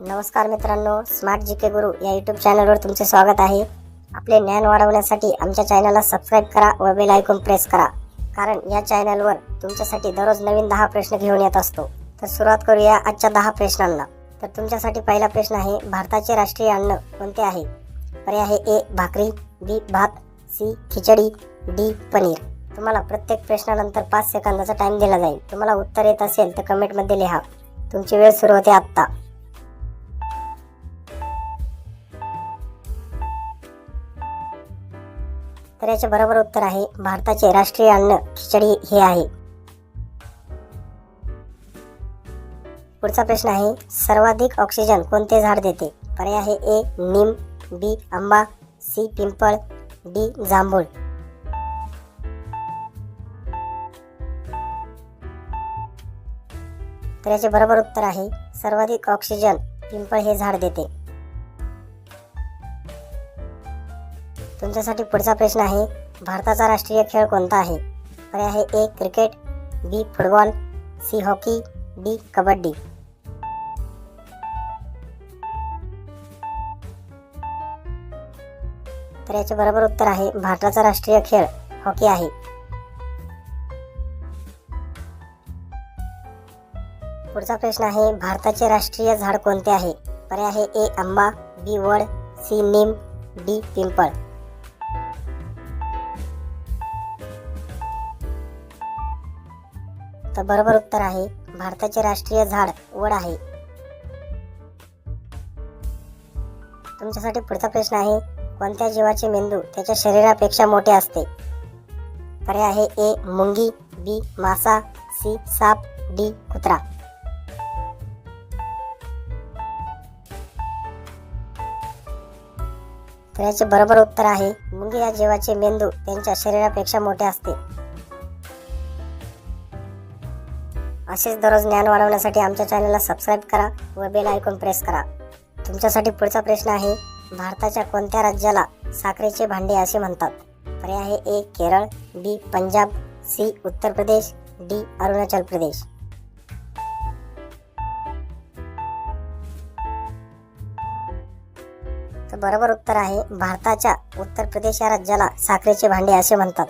नमस्कार मित्रांनो स्मार्ट जी के गुरु या यूट्यूब चॅनलवर तुमचे स्वागत आहे. आपले ज्ञान वाढवण्यासाठी आमच्या चॅनलला सबस्क्राईब करा व बेल आयकॉन प्रेस करा. कारण या चॅनलवर तुमच्यासाठी दररोज नवीन दहा प्रश्न घेऊन येत असतो. तर सुरुवात करूया आजच्या दहा प्रश्नांना. तर तुमच्यासाठी पहिला प्रश्न आहे भारताचे राष्ट्रीय अन्न कोणते आहे? पर्याय आहे ए भाकरी बी भात सी खिचडी डी पनीर. तुम्हाला प्रत्येक प्रश्नानंतर पाच सेकंदाचा टाइम दिला जाईल. तुम्हाला उत्तर येत असेल तर कमेंटमध्ये लिहा. तुमची वेळ सुरू होते आत्ता. तर याचे बरोबर उत्तर आहे भारताचे राष्ट्रीय अन्न खिचडी हे आहे. पुढचा प्रश्न आहे सर्वाधिक ऑक्सिजन कोणते झाड देते? पर्याय आहे ए निम बी आंबा सी पिंपळ डी जांभूळ. तर याचे बरोबर उत्तर आहे सर्वाधिक ऑक्सिजन पिंपळ हे झाड देते. तुमच्यासाठी पुढचा प्रश्न आहे भारताचा राष्ट्रीय खेळ कोणता आहे? पर्याय आहे A cricket B football C hockey D kabaddi. तर याचे बरोबर उत्तर आहे भारताचा राष्ट्रीय खेळ हॉकी आहे. पुढचा प्रश्न आहे भारताचे राष्ट्रीय झाड कोणते आहे? पर्याय आहे ए आंबा बी वड सी निम डी पिंपळ. तर बरोबर उत्तर आहे. भारताचे राष्ट्रीय झाड वड आहे. तुमच्यासाठी पुढचा प्रश्न आहे कोणत्या जीवाचे मेंदू त्याच्या शरीरापेक्षा मोठे असते? पर्याय आहे ए मुंगी बी मासा सी साप डी कुत्रा. तर याचे बरोबर उत्तर आहे मुंगी या जीवाचे मेंदू त्यांच्या शरीरापेक्षा मोठे असते. असेच दररोज ज्ञान वाढवण्यासाठी आमच्या चॅनलला सबस्क्राईब करा व बेल आयकॉन प्रेस करा. तुमच्यासाठी पुढचा प्रश्न आहे भारताच्या कोणत्या राज्याला साखरेचे भांडे असे म्हणतात? पर्याय आहे A Kerala B Punjab C Uttar Pradesh D Arunachal Pradesh. तर बरोबर उत्तर आहे भारताच्या उत्तर प्रदेश या राज्याला साखरेचे भांडे असे म्हणतात.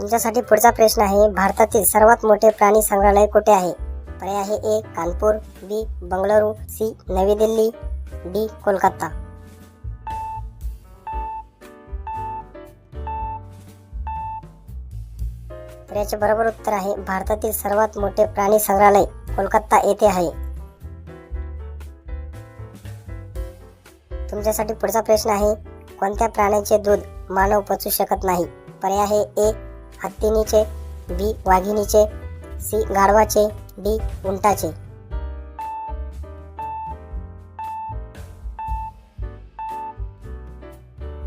तुमच्यासाठी पुढचा प्रश्न आहे भारतातील सर्वात मोठे प्राणी संग्रहालय कुठे आहे? पर्याय आहे A Kanpur B Bengaluru C Navi Delhi D Kolkata. तर याचे बरोबर उत्तर आहे भारतातील सर्वात मोठे प्राणी संग्रहालय कोलकाता येथे आहे. तुमच्यासाठी पुढचा प्रश्न आहे कोणत्या प्राण्याचे दूध मानव पचू शकत नाही? पर्याय आहे ए हत्तीनीचे बी वाघिणीचे सी गाढवाचे डी उंटाचे.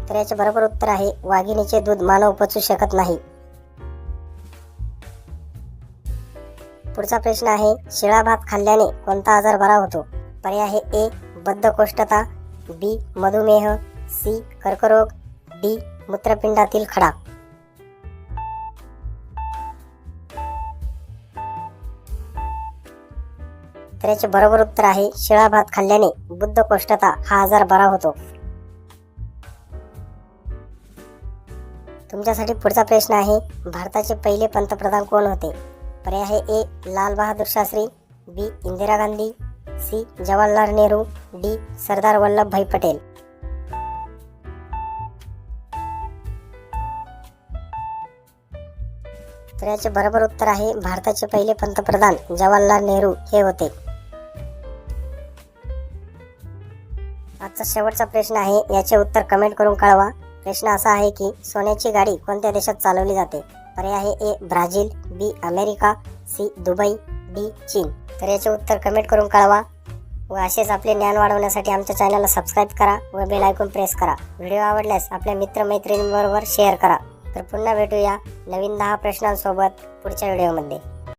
तर याचे बरोबर उत्तर आहे वाघिणीचे दूध मानव पचू शकत नाही. पुढचा प्रश्न आहे शिळा भात खाल्ल्याने कोणता आजार बरा होतो? पर्याय आहे ए बद्धकोष्ठता बी मधुमेह सी कर्करोग डी मूत्रपिंडातील खडा. त्याचे बरोबर उत्तर आहे शिळा भात खाल्ल्याने बुद्ध कोष्ठता हा आजार बरा होतो. तुमच्यासाठी पुढचा प्रश्न आहे भारताचे पहिले पंतप्रधान कोण होते? पर्याय आहे A Lal Bahadur Shastri B Indira Gandhi C Jawaharlal Nehru D Sardar Vallabhbhai Patel. तर याचे बरोबर उत्तर आहे भारताचे पहिले पंतप्रधान जवाहरलाल नेहरू हे होते. आजचा शेवटचा प्रश्न आहे याचे उत्तर कमेंट करून कळवा. प्रश्न असा आहे की सोन्याची गाडी कोणत्या देशात चालवली जाते? पर्याय आहे A Brazil B America C Dubai D चीन. तर याचे उत्तर कमेंट करून कळवा. व असेच आपले ज्ञान वाढवण्यासाठी आमच्या चॅनलला सबस्क्राईब करा व बेल आयकॉन प्रेस करा. व्हिडिओ आवडल्यास आपल्या मित्रमैत्रिणींबरोबर शेअर करा. तर पुन्हा भेटूया नवीन दहा प्रश्नांसोबत पुढच्या व्हिडिओमध्ये